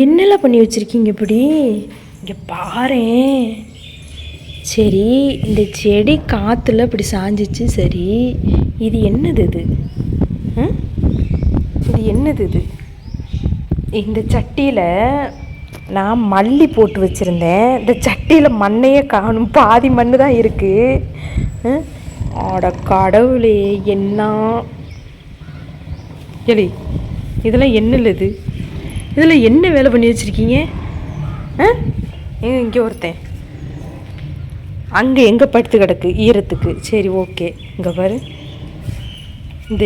என்னெல்லாம் பண்ணி வச்சுருக்கீங்க இப்படி? இங்கே பாரு. சரி இந்த செடி காற்றுல இப்படி சாஞ்சிச்சு சரி. இது என்னது இது? இது என்னது இது? இந்த சட்டியில் நான் மல்லி போட்டு வச்சுருந்தேன். இந்த சட்டியில் மண்ணையே காணும். பாதி மண் தான் இருக்குது ஆட கடவுளே என்ன? எலி இதெல்லாம் என்ன இதில் என்ன வேலை பண்ணி வச்சுருக்கீங்க? ஆ? எங்க இங்கே ஒருத்தன். அங்கே எங்கே படுத்து கிடக்கு? ஈரத்துக்கு. சரி ஓகே. இங்கே பாரு. இந்த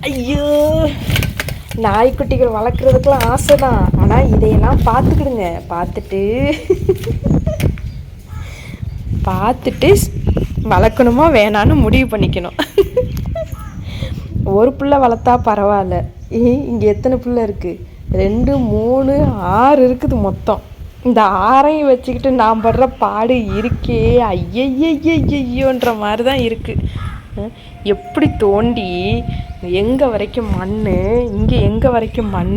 ஐயோ! நாய்க்குட்டிகள் வளர்க்குறதுக்கெலாம் ஆசை தான் ஆனால் இதையெல்லாம் பார்த்துக்கிடுங்க. பார்த்துட்டு. பார்த்துட்டு வளர்க்கணுமா வேணான்னு முடிவு பண்ணிக்கணும். ஒரு பிள்ளை வளர்த்தா பரவாயில்ல. இங்கே எத்தனை பிள்ளை இருக்குது ரெண்டு மூணு ஆறு இருக்குது மொத்தம். இந்த ஆறையும் வச்சுக்கிட்டு நான் படுற பாடு இருக்கே. ஐயய்யய்யய்யோன்ற மாதிரி தான் இருக்குது எப்படி தோண்டி? எங்கே வரைக்கும் மண் இங்கே எங்கே வரைக்கும் மண்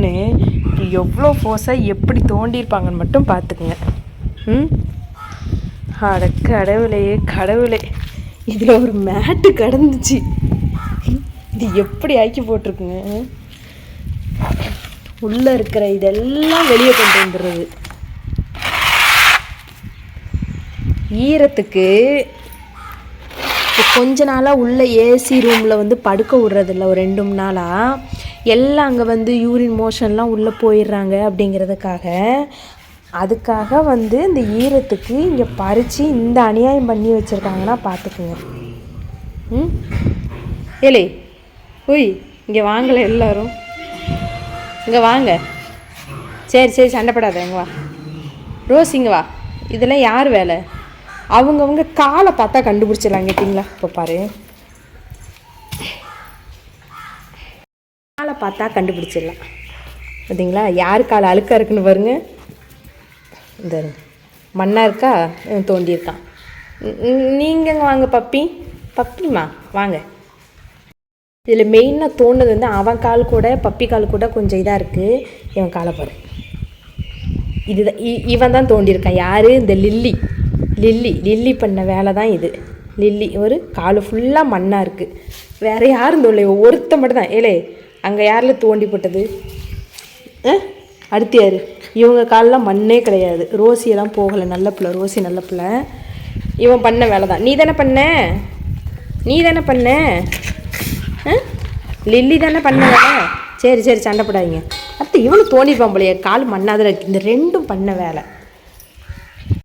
எவ்வளோ ஃபோர்ஸாக எப்படி தோண்டியிருப்பாங்கன்னு மட்டும் பார்த்துக்குங்க. ம்? அட கடவுளே கடவுளே. இதில் ஒரு மேட்டு கடந்துச்சு. இது எப்படி ஆக்கி போட்டிருக்குங்க? உள்ளே இருக்கிற இதெல்லாம் வெளியே கொண்டு வந்துடுறது. ஈரத்துக்கு கொஞ்ச நாளாக உள்ள ஏசி ரூமில் வந்து படுக்க விட்றதில்ல ஒரு ரெண்டு மூணு நாளாக எல்லாம் அங்கே வந்து யூரின் மோஷன்லாம் உள்ளே போயிடுறாங்க அப்படிங்கிறதுக்காக. அதுக்காக வந்து இந்த ஈரத்துக்கு இங்கே பறித்து இந்த அநியாயம் பண்ணி வச்சுருக்காங்கன்னா பார்த்துக்குங்க ம்? ஏலே ஒய் இங்கே வாங்கலை எல்லோரும். இங்கே வாங்க. சரி சரி சண்டைப்படாத இங்கே வா. ரோஸ் இங்கே வா. இதெல்லாம் யார் வேலை? அவங்கவுங்க காலை பார்த்தா கண்டுபிடிச்சிடலாம் கேட்டிங்களா? இப்போ பாரு. காலை பார்த்தா கண்டுபிடிச்சிடலாம். பார்த்தீங்களா யார் கால் அழுக்கா இருக்குன்னு பாருங்க. இந்த மண்ணாக இருக்கா? தோண்டியிருக்கான் நீங்கள் வாங்க பப்பி. பப்பிமா வாங்க. இதில் மெயினாக தோணுது வந்து அவன் கால் கூட பப்பி கால் கூட கொஞ்சம் இதாக இருக்குது இவன் காலை பாரு. இதுதான் இ- இவன் தான் தோண்டியிருக்கான். யார்? இந்த லில்லி. லில்லி லில்லி பண்ண வேலை தான் இது. லில்லி ஒரு கால் ஃபுல்லாக மண்ணாக இருக்குது வேறு யாரும் தோண்டல ஒருத்த மட்டும் தான். ஏலே அங்கே யாரில் தோண்டி போட்டது? ஆ? அடுத்து யார்? இவங்க காலில் மண்ணே கிடையாது. ரோசியெல்லாம் போகலை. நல்ல பிள்ளை ரோசி நல்ல பிள்ளை. இவன் பண்ண வேலை தான். நீ தானே பண்ண? நீ தானே பண்ண? லில்லி தானே பண்ண வேலை? சரி சரி சண்டை போடாதீங்க. அடுத்து இவனும் தோண்டிருப்பான் போலையே. கால் மண்ணாதில் இந்த ரெண்டும் பண்ண வேலை.